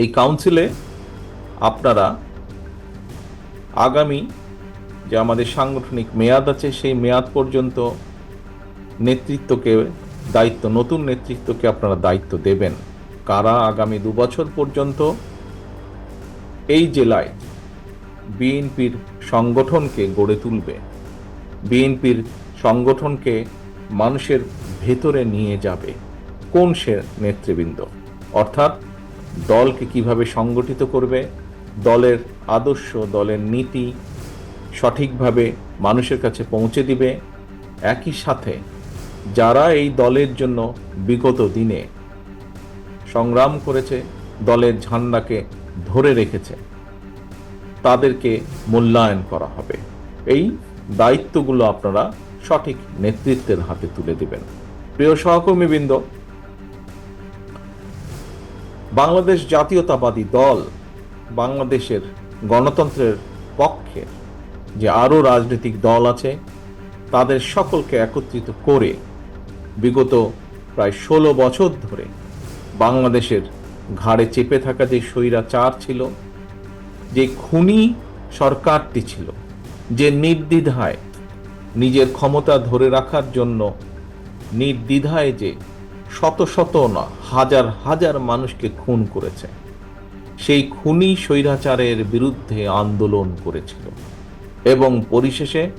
এই কাউন্সিলে আপনারা আগামী যে আমাদের সাংগঠনিক মেয়াদ আছে, সেই মেয়াদ পর্যন্ত নেতৃত্বকে, দায়িত্ব, নতুন নেতৃত্বকে আপনারা দায়িত্ব দেবেন। কারা আগামী দু বছর পর্যন্ত এই জেলায় বিএনপির সংগঠনকে গড়ে তুলবে, বিএনপির সংগঠনকে মানুষের ভেতরে নিয়ে যাবে, কোন সে নেতৃবৃন্দ? অর্থাৎ দলকে কীভাবে সংগঠিত করবে, দলের আদর্শ, দলের নীতি সঠিকভাবে মানুষের কাছে পৌঁছে দিবে। একই সাথে যারা এই দলের জন্য বিগত দিনে সংগ্রাম করেছে, দলের ঝান্ডাকে ধরে রেখেছে, তাদেরকে মূল্যায়ন করা হবে। এই দায়িত্বগুলো আপনারা সঠিক নেতৃত্বের হাতে তুলে দিবেন। প্রিয় সহকর্মীবৃন্দ বাংলাদেশ জাতীয়তাবাদী দল বাংলাদেশের গণতন্ত্রের পক্ষে যে আরও রাজনৈতিক দল আছে, তাদের সকলকে একত্রিত করে বিগত প্রায় ষোলো বছর ধরে বাংলাদেশের ঘাড়ে চেপে থাকা যে স্বৈরাচার ছিল, যে খুনি সরকারটি ছিল, যে নির্দ্বিধায় নিজের ক্ষমতা ধরে রাখার জন্য নির্দ্বিধায় যে শত শত না, হাজার হাজার মানুষকে খুন করেছে। সেই খুনি স্বৈরাচারের বিরুদ্ধে আন্দোলন করেছিল। এবং পরিশেষে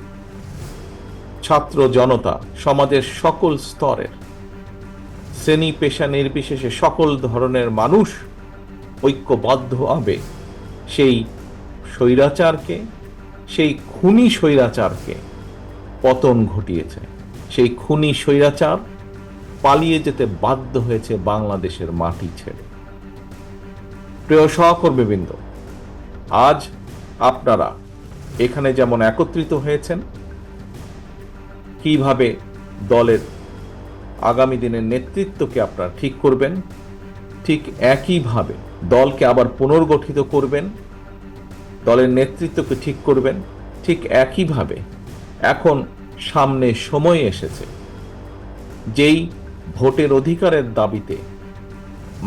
ছাত্র জনতা, সমাজের সকল স্তরের, শ্রেণি পেশা নির্বিশেষে সকল ধরনের মানুষ ঐক্যবদ্ধভাবে সেই স্বৈরাচারকে, সেই খুনি স্বৈরাচারকে পতন ঘটিয়েছে। সেই খুনি স্বৈরাচার পালিয়ে যেতে বাধ্য হয়েছে বাংলাদেশের মাটি ছেড়ে। প্রিয় সহকর্মীবৃন্দ, আজ আপনারা এখানে যেমন একত্রিত হয়েছেন, কীভাবে দলের আগামী দিনের নেতৃত্বকে আপনারা ঠিক করবেন, ঠিক একইভাবে দলকে আবার পুনর্গঠিত করবেন, দলের নেতৃত্বকে ঠিক করবেন, ঠিক একইভাবে এখন সামনে সময় এসেছে, যেই ভোটের অধিকারের দাবিতে।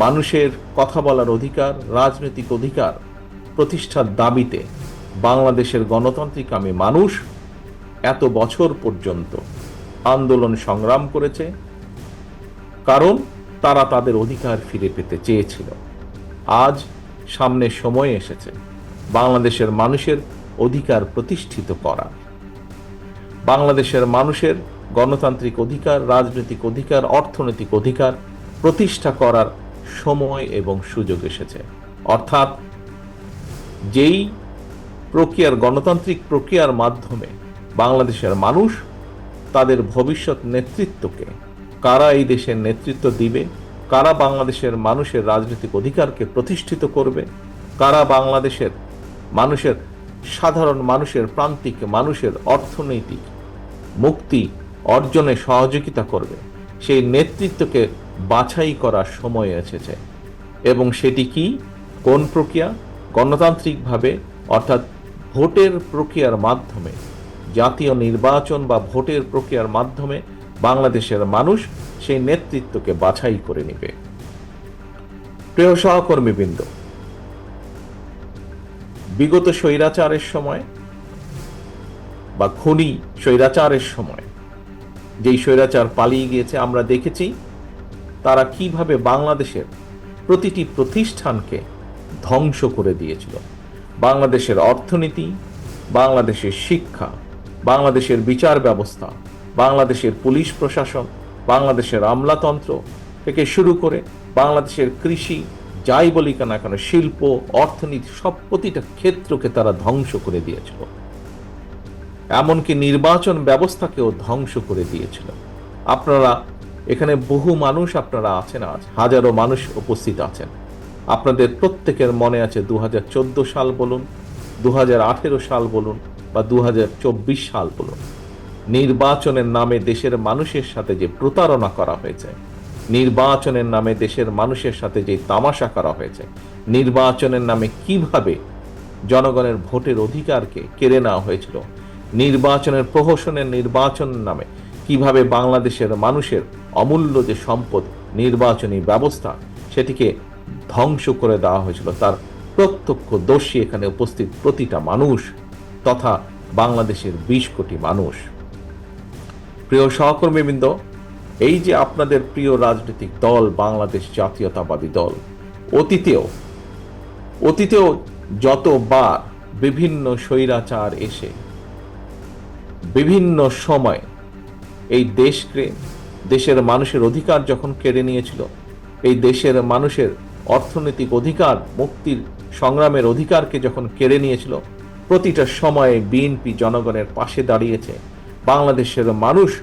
মানুষের কথা বলার অধিকার, রাজনৈতিক অধিকার প্রতিষ্ঠার দাবিতে বাংলাদেশের গণতান্ত্রিকামী মানুষ এত বছর পর্যন্ত আন্দোলন সংগ্রাম করেছে, কারণ তারা তাদের অধিকার ফিরে পেতে চেয়েছিল। আজ সামনে সময় এসেছে বাংলাদেশের মানুষের অধিকার প্রতিষ্ঠিত করা বাংলাদেশের মানুষের গণতান্ত্রিক অধিকার, রাজনৈতিক অধিকার, অর্থনৈতিক অধিকার প্রতিষ্ঠা করার সময় এবং সুযোগ এসেছে। অর্থাৎ যেই প্রক্রিয়ার, গণতান্ত্রিক প্রক্রিয়ার মাধ্যমে বাংলাদেশের মানুষ তাদের ভবিষ্যৎ নেতৃত্বকে কারা এই দেশের নেতৃত্ব দিবে, কারা বাংলাদেশের মানুষের রাজনৈতিক অধিকারকে প্রতিষ্ঠিত করবে, কারা বাংলাদেশের মানুষের সাধারণ মানুষের প্রান্তিক মানুষের অর্থনৈতিক মুক্তি অর্জনে সহযোগিতা করবে। সেই নেতৃত্বকে বাছাই করার সময় এসেছে। এবং সেটি কি? কোন প্রক্রিয়া? গণতান্ত্রিকভাবে, অর্থাৎ ভোটের প্রক্রিয়ার মাধ্যমে। জাতীয় নির্বাচন বা ভোটের প্রক্রিয়ার মাধ্যমে বাংলাদেশের মানুষ সেই নেতৃত্বকে বাছাই করে নেবে। প্রিয় সহকর্মীবৃন্দ, বিগত স্বৈরাচারের সময় বা খনি স্বৈরাচারের সময় যেই স্বৈরাচার পালিয়ে গিয়েছে, আমরা দেখেছি তারা কীভাবে বাংলাদেশের প্রতিটি প্রতিষ্ঠানকে ধ্বংস করে দিয়েছিল। বাংলাদেশের অর্থনীতি, বাংলাদেশের শিক্ষা, বাংলাদেশের বিচার ব্যবস্থা, বাংলাদেশের পুলিশ প্রশাসন, বাংলাদেশের আমলাতন্ত্র থেকে শুরু করে বাংলাদেশের কৃষি, যাই বলি কেন কেন, শিল্প, অর্থনীতি, সব প্রতিটা ক্ষেত্রকে তারা ধ্বংস করে দিয়েছিল। এমনকি নির্বাচন ব্যবস্থাকেও ধ্বংস করে দিয়েছিল। আপনারা, এখানে বহু মানুষ আপনারা আছেন আজ, হাজারো মানুষ উপস্থিত আছেন। আপনাদের প্রত্যেকের মনে আছে দু হাজার চোদ্দ সাল বলুন দু হাজার আঠেরো সাল বলুন, বা দু হাজার চব্বিশ সাল বলুন। নির্বাচনের নামে দেশের মানুষের সাথে যে প্রতারণা করা হয়েছে, নির্বাচনের নামে দেশের মানুষের সাথে যে তামাশা করা হয়েছে, নির্বাচনের নামে কীভাবে জনগণের ভোটের অধিকারকে কেড়ে নেওয়া হয়েছিল নির্বাচনের প্রহসনের নির্বাচন নামে কীভাবে বাংলাদেশের মানুষের অমূল্য যে সম্পদ নির্বাচনী ব্যবস্থা সেটিকে ধ্বংস করে দেওয়া হয়েছিল, তার প্রত্যক্ষ দোষী এখানে উপস্থিত প্রতিটা মানুষ তথা বাংলাদেশের বিশ কোটি মানুষ। প্রিয় সহকর্মীবৃন্দ, এই যে আপনাদের প্রিয় রাজনৈতিক দল, বাংলাদেশ জাতীয়তাবাদী দল, অতীতেও অতীতেও যতবার বিভিন্ন স্বৈরাচার এসে বিভিন্ন সময় এই দেশকে, দেশের মানুষের অধিকার যখন কেড়ে নিয়েছিল, এই দেশের মানুষের অর্থনৈতিক অধিকার, মুক্তির সংগ্রামের অধিকারকে যখন কেড়ে নিয়েছিল, প্রতিটা সময়ে বিএনপি জনগণের পাশে দাঁড়িয়েছে। বাংলাদেশের মানুষ,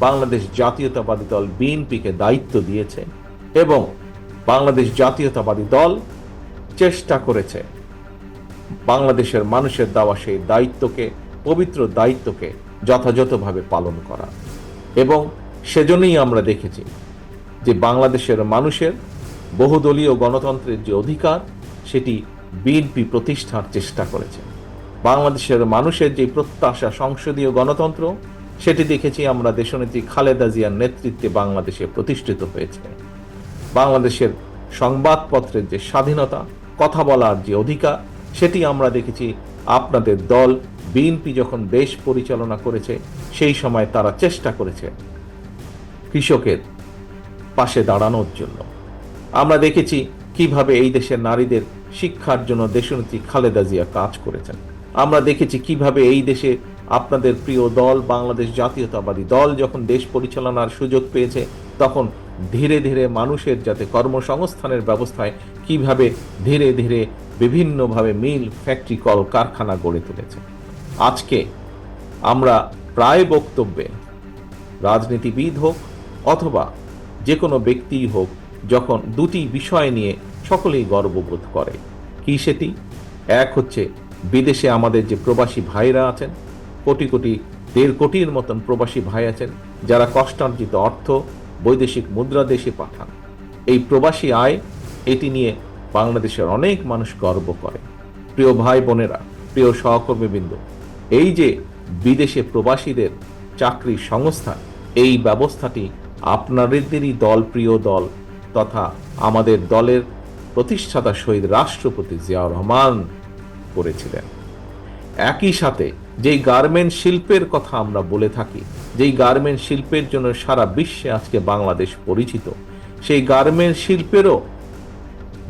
বাংলাদেশ জাতীয়তাবাদী দল বিএনপিকে দায়িত্ব দিয়েছে এবং বাংলাদেশ জাতীয়তাবাদী দল চেষ্টা করেছে। বাংলাদেশের মানুষের দেওয়া সেই দায়িত্বকে, পবিত্র দায়িত্বকে যথাযথভাবে পালন করা। এবং সেজন্যই আমরা দেখেছি যে বাংলাদেশের মানুষের বহুদলীয় গণতন্ত্রের যে অধিকার, সেটি বিএনপি প্রতিষ্ঠার চেষ্টা করেছে। বাংলাদেশের মানুষের যে প্রত্যাশা সংসদীয় গণতন্ত্র, সেটি দেখেছি আমরা দেশনেত্রী খালেদা জিয়ার নেতৃত্বে বাংলাদেশে প্রতিষ্ঠিত হয়েছে। বাংলাদেশের সংবাদপত্রের যে স্বাধীনতা, কথা বলার যে অধিকার, সেটি আমরা দেখেছি আপনাদের দল বিএনপি যখন দেশ পরিচালনা করেছে, সেই সময় তারা চেষ্টা করেছে কৃষকের পাশে দাঁড়ানোর জন্য। আমরা দেখেছি কীভাবে এই দেশের নারীদের শিক্ষার জন্য দেশনেত্রী খালেদা জিয়া কাজ করেছেন। আমরা দেখেছি কীভাবে এই দেশে আপনাদের প্রিয় দল, বাংলাদেশ জাতীয়তাবাদী দল যখন দেশ পরিচালনার সুযোগ পেয়েছে, তখন ধীরে ধীরে মানুষের যাতে কর্মসংস্থানের ব্যবস্থায় কীভাবে ধীরে ধীরে বিভিন্নভাবে মিল ফ্যাক্টরি কল কারখানা গড়ে তুলেছে। আজকে আমরা প্রায় বক্তব্যে রাজনীতিবিদ হোক অথবা যে কোনো ব্যক্তিই হোক যখন দুটি বিষয় নিয়ে সকলেই গর্ববোধ করে, কি সেটি? এক হচ্ছে বিদেশে আমাদের যে প্রবাসী ভাইরা আছেন, কোটি কোটি, দেড় কোটির মতন প্রবাসী ভাই আছেন, যারা কষ্টার্জিত অর্থ, বৈদেশিক মুদ্রা দেশে পাঠান। এই প্রবাসী আয়, এটি নিয়ে বাংলাদেশের অনেক মানুষ গর্ব করে। প্রিয় ভাই বোনেরা, প্রিয় সহকর্মীবৃন্দ এই যে বিদেশে প্রবাসীদের চাকরির সংস্থা, এই ব্যবস্থাটি আপনাদেরই দল, প্রিয় দল, তথা আমাদের দলের প্রতিষ্ঠাতা শহীদ রাষ্ট্রপতি জিয়াউর রহমান করেছিলেন। একই সাথে যেই গার্মেন্ট শিল্পের কথা আমরা বলে থাকি, যেই গার্মেন্ট শিল্পের জন্য সারা বিশ্বে আজকে বাংলাদেশ পরিচিত, সেই গার্মেন্ট শিল্পেরও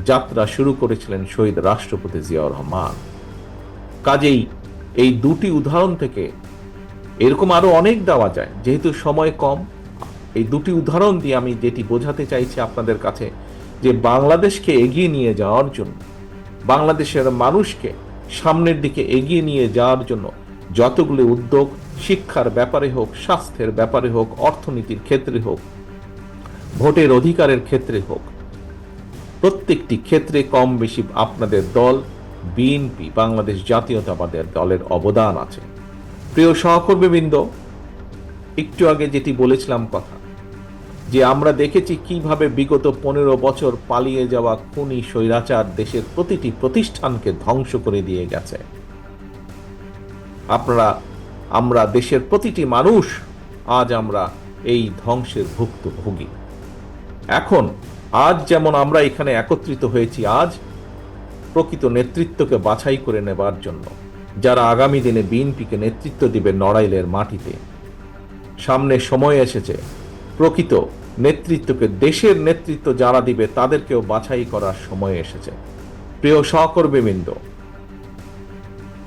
যাত্রা শুরু করেছিলেন শহীদ রাষ্ট্রপতি জিয়াউর রহমান। কাজেই এই দুটি উদাহরণ থেকে এরকম আরও অনেক দেওয়া যায়, যেহেতু সময় কম। এই দুটি উদাহরণ দিয়ে আমি যেটি বোঝাতে চাইছি আপনাদের কাছে, যে বাংলাদেশকে এগিয়ে নিয়ে যাওয়ার জন্য, বাংলাদেশের মানুষকে সামনের দিকে এগিয়ে নিয়ে যাওয়ার জন্য যতগুলি উদ্যোগ, শিক্ষার ব্যাপারে হোক, স্বাস্থ্যের ব্যাপারে হোক, অর্থনীতির ক্ষেত্রে হোক, ভোটের অধিকারের ক্ষেত্রে হোক, প্রত্যেকটি ক্ষেত্রে কম বেশি আপনাদের দল বিএনপি, বাংলাদেশ জাতীয়তাবাদের দলের অবদান আছে। প্রিয় সহকর্মীবৃন্দ, একটু আগে যেটি বলেছিলাম কথা, যে আমরা দেখেছি কীভাবে বিগত পনেরো বছর পালিয়ে যাওয়া খুনি স্বৈরাচার দেশের প্রতিটি প্রতিষ্ঠানকে ধ্বংস করে দিয়ে গেছে। আপনারা, আমরা দেশের প্রতিটি মানুষ, আজ আমরা এই ধ্বংসের ভুক্তভোগী। এখন, আজ যেমন আমরা এখানে একত্রিত হয়েছি, আজ প্রকৃত নেতৃত্বকে বাছাই করে নেবার জন্য, যারা আগামী দিনে বিএনপিকে নেতৃত্ব দিবে নড়াইলের মাটিতে। সামনে সময় এসেছে, প্রকৃত নেতৃত্বকে দেশের নেতৃত্ব যারা দিবে তাদেরকেও বাছাই করার সময় এসেছে। প্রিয় সহকর্মীবৃন্দ,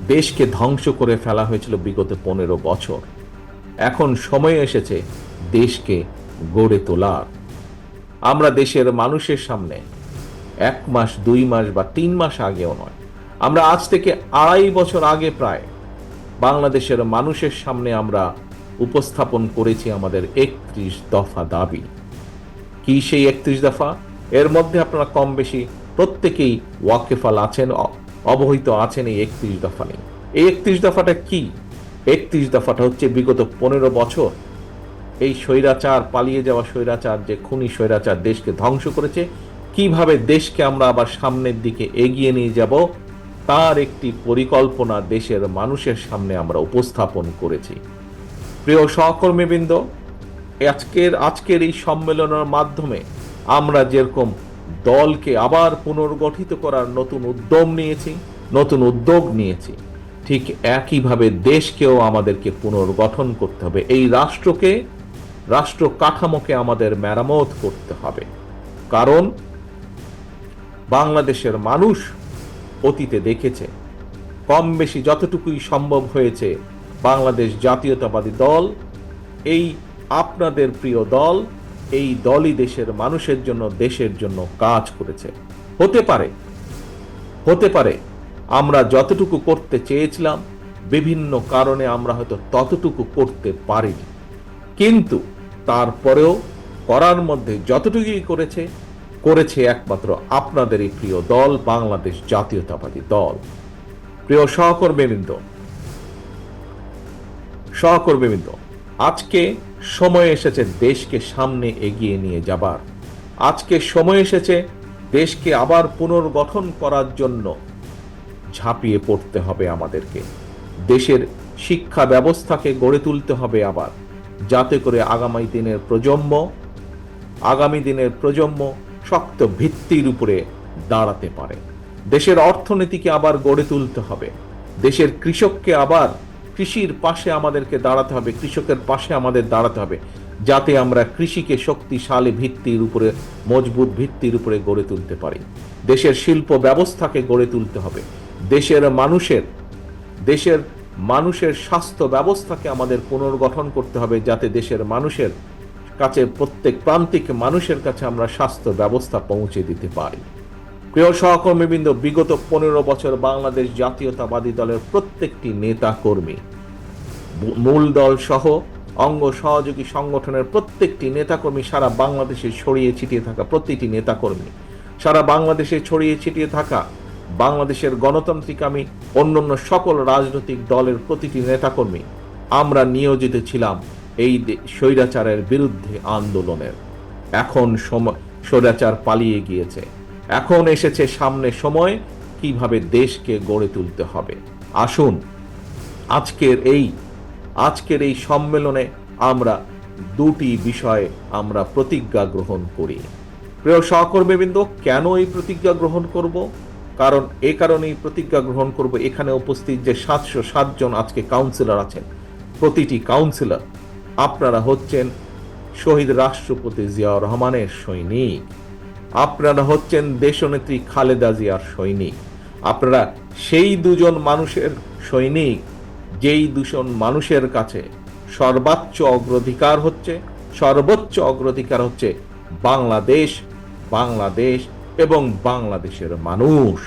দেশকে ধ্বংস করে ফেলা হয়েছিল বিগত পনেরো বছর। এখন সময় এসেছে দেশকে গড়ে তোলার। আমরা দেশের মানুষের সামনে এক মাস, দুই মাস বা তিন মাস আগেও নয়। আমরা আজ থেকে আড়াই বছর আগে প্রায় বাংলাদেশের মানুষের সামনে আমরা উপস্থাপন করেছি আমাদের একত্রিশ দফা দাবি। কি সেই একত্রিশ দফা? এর মধ্যে আপনারা কম বেশি প্রত্যেকেই ওয়াকেফাল আছেন অবহিত আছেন এই একত্রিশ দফা নিয়ে। এই একত্রিশ দফাটা কি? একত্রিশ দফাটা হচ্ছে বিগত পনেরো বছর এই স্বৈরাচার, পালিয়ে যাওয়া স্বৈরাচার, যে খুনি স্বৈরাচার দেশকে ধ্বংস করেছে কীভাবে দেশকে আমরা আবার সামনের দিকে এগিয়ে নিয়ে যাব, তার একটি পরিকল্পনা দেশের মানুষের সামনে আমরা উপস্থাপন করেছি। প্রিয় সহকর্মীবৃন্দ, আজকের আজকের এই সম্মেলনের মাধ্যমে আমরা যেরকম দলকে আবার পুনর্গঠিত করার নতুন উদ্যম নিয়েছি, নতুন উদ্যোগ নিয়েছি, ঠিক একইভাবে দেশকেও আমাদেরকে পুনর্গঠন করতে হবে। এই রাষ্ট্রকে, রাষ্ট্র কাঠামোকে আমাদের মেরামত করতে হবে। কারণ বাংলাদেশের মানুষ অতীতে দেখেছে। কম বেশি যতটুকুই সম্ভব হয়েছে বাংলাদেশ জাতীয়তাবাদী দল, এই আপনাদের প্রিয় দল, এই দলই দেশের মানুষের জন্য, দেশের জন্য কাজ করেছে। হতে পারে হতে পারে আমরা যতটুকু করতে চেয়েছিলাম, বিভিন্ন কারণে আমরা হয়তো ততটুকু করতে পারিনি। কিন্তু তারপরেও করার মধ্যে যতটুকুই করেছে করেছে একমাত্র আপনাদের এই প্রিয় দল, বাংলাদেশ জাতীয়তাবাদী দল। প্রিয় সহকর্মীবৃন্দ সহকর্মীবৃন্দ আজকে সময় এসেছে দেশকে সামনে এগিয়ে নিয়ে যাবার। আজকে সময় এসেছে দেশকে আবার পুনর্গঠন করার জন্য ঝাঁপিয়ে পড়তে হবে আমাদেরকে। দেশের শিক্ষা ব্যবস্থাকে গড়ে তুলতে হবে আবার। যাতে করে আগামী দিনের প্রজন্ম, আগামী দিনের প্রজন্ম শক্ত ভিত্তির উপরে দাঁড়াতে পারে। দেশের অর্থনীতিকে আবার গড়ে তুলতে হবে। দেশের কৃষককে আবার কৃষির পাশে আমাদেরকে দাঁড়াতে হবে, কৃষকের পাশে আমাদের দাঁড়াতে হবে, যাতে আমরা কৃষিকে শক্তিশালী ভিত্তির উপরে, মজবুত ভিত্তির উপরে গড়ে তুলতে পারি। দেশের শিল্প ব্যবস্থাকে গড়ে তুলতে হবে। দেশের মানুষের দেশের মানুষের স্বাস্থ্য ব্যবস্থাকে আমাদের পুনর্গঠন করতে হবে, যাতে দেশের মানুষের কাছে প্রত্যেক প্রান্তিক মানুষের কাছে আমরা স্বাস্থ্য ব্যবস্থা পৌঁছে দিতে পারি। প্রিয় সহকর্মীবৃন্দ, বিগত পনেরো বছর বাংলাদেশ জাতীয়তাবাদী দলের প্রত্যেকটি নেতা কর্মী মূল দল সহ অঙ্গ সহযোগী সংগঠনের প্রত্যেকটি নেতাকর্মী সারা বাংলাদেশে ছড়িয়ে ছিটিয়ে থাকা প্রতিটি নেতাকর্মী। সারা বাংলাদেশে ছড়িয়ে ছিটিয়ে থাকা বাংলাদেশের গণতান্ত্রিকামী অন্যান্য সকল রাজনৈতিক দলের প্রতিটি নেতাকর্মী, আমরা নিয়োজিত ছিলাম এই স্বৈরাচারের বিরুদ্ধে আন্দোলনের। এখন সময় স্বৈরাচার পালিয়ে গিয়েছে। এখন এসেছে সামনে সময় কীভাবে দেশকে গড়ে তুলতে হবে। আসুন, আজকের এই আজকের এই সম্মেলনে আমরা দুটি বিষয়ে আমরা প্রতিজ্ঞা গ্রহণ করি। প্রিয় সহকর্মীবৃন্দ, কেন এই প্রতিজ্ঞা গ্রহণ করব? কারণ এ কারণেই প্রতিজ্ঞা গ্রহণ করব। এখানে উপস্থিত যে সাতশো সাতজন আজকে কাউন্সিলর আছেন, প্রতিটি কাউন্সিলর আপনারা হচ্ছেন শহীদ রাষ্ট্রপতি জিয়াউর রহমানের সৈনিক। আপনারা হচ্ছেন দেশনেত্রী খালেদা জিয়ার সৈনিক। আপনারা সেই দুজন মানুষের সৈনিক, যেই দুজন মানুষের কাছে সর্বোচ্চ অগ্রাধিকার হচ্ছে, সর্বোচ্চ অগ্রাধিকার হচ্ছে বাংলাদেশ বাংলাদেশ এবং বাংলাদেশের মানুষ।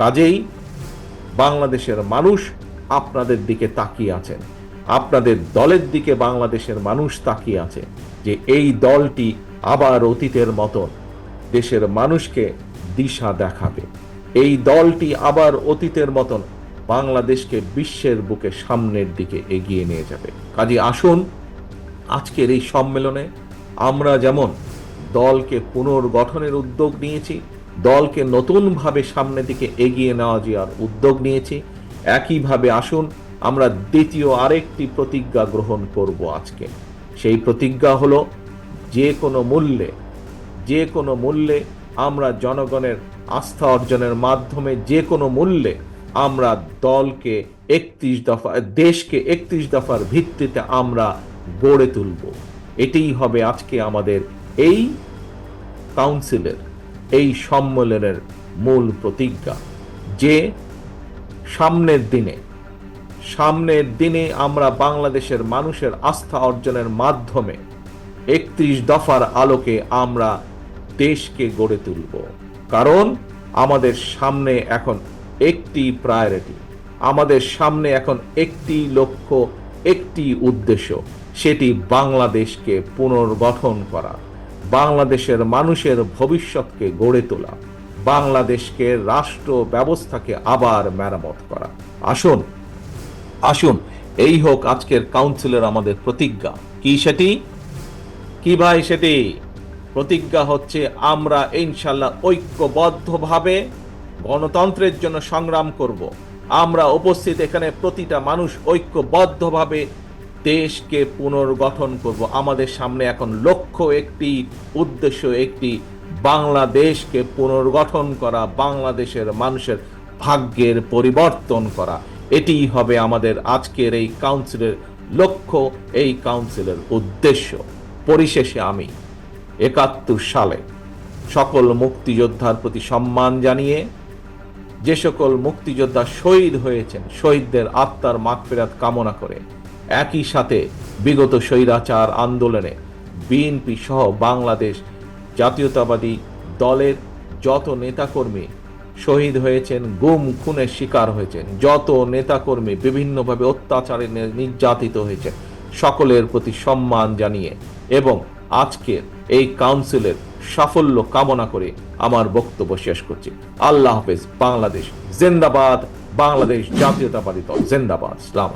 কাজেই বাংলাদেশের মানুষ আপনাদের দিকে তাকিয়ে আছেন। আপনাদের দলের দিকে বাংলাদেশের মানুষ তাকিয়ে আছে যে এই দলটি আবার অতীতের মতন দেশের মানুষকে দিশা দেখাবে। এই দলটি আবার অতীতের মতন বাংলাদেশকে বিশ্বের বুকে সামনের দিকে এগিয়ে নিয়ে যাবে। কাজে আসুন, আজকের এই সম্মেলনে আমরা যেমন দলকে পুনর্গঠনের উদ্যোগ নিয়েছি, দলকে নতুনভাবে সামনের দিকে এগিয়ে নেওয়া যাওয়ার উদ্যোগ নিয়েছি, একইভাবে আসুন আমরা দ্বিতীয় আরেকটি প্রতিজ্ঞা গ্রহণ করব আজকে। সেই প্রতিজ্ঞা হলো, যে কোনো মূল্যে, যে কোনো মূল্যে আমরা জনগণের আস্থা অর্জনের মাধ্যমে যে কোনো মূল্যে আমরা দলকে একত্রিশ দফা, দেশকে একত্রিশ দফার ভিত্তিতে আমরা গড়ে তুলব। এটাই হবে আজকে আমাদের এই কাউন্সিলের, এই সম্মেলনের মূল প্রতিজ্ঞা। যে সামনের দিনে সামনের দিনে আমরা বাংলাদেশের মানুষের আস্থা অর্জনের মাধ্যমে একত্রিশ দফার আলোকে আমরা দেশকে গড়ে তুলব। কারণ আমাদের সামনে এখন একটি প্রায়োরিটি আমাদের সামনে এখন একটি লক্ষ্য, একটি উদ্দেশ্য, সেটি বাংলাদেশকে পুনর্গঠন করা, বাংলাদেশের মানুষের ভবিষ্যৎকে গড়ে তোলা, বাংলাদেশকে রাষ্ট্র ব্যবস্থাকে আবার মেরামত করা। আসুন আসুন, এই হোক আজকের কাউন্সিলের আমাদের প্রতিজ্ঞা। কি সেটি? কি ভাই সেটি? প্রতিজ্ঞা হচ্ছে আমরা ইনশাল্লাহ ঐক্যবদ্ধভাবে গণতন্ত্রের জন্য সংগ্রাম করব। আমরা উপস্থিত এখানে প্রতিটা মানুষ ঐক্যবদ্ধভাবে দেশকে পুনর্গঠন করব। আমাদের সামনে এখন লক্ষ্য একটি, উদ্দেশ্য একটি, বাংলাদেশকে পুনর্গঠন করা, বাংলাদেশের মানুষের ভাগ্যের পরিবর্তন করা। এটিই হবে আমাদের আজকের এই কাউন্সিলের লক্ষ্য, এই কাউন্সিলের উদ্দেশ্য। পরিশেষে আমি একাত্তর সালে সকল মুক্তিযোদ্ধার প্রতি সম্মান জানিয়ে, যে সকল মুক্তিযোদ্ধা শহীদ হয়েছেন, শহীদদের আত্মার মাগফিরাত কামনা করে, একই সাথে বিগত স্বৈরাচার আন্দোলনে বিএনপি সহ বাংলাদেশ জাতীয়তাবাদী দলের যত নেতাকর্মী শহীদ হয়েছেন, গুম খুনের শিকার হয়েছেন, যত নেতাকর্মী বিভিন্নভাবে অত্যাচারে নির্যাতিত হয়েছেন, সকলের প্রতি সম্মান জানিয়ে এবং আজকের এই কাউন্সিলের সাফল্য কামনা করে আমার বক্তব্য শেষ করছি। আল্লাহ হাফেজ, বাংলাদেশ জেন্দাবাদ, বাংলাদেশ জাতীয়তাবাদী দল জিন্দাবাদ। ইসলাম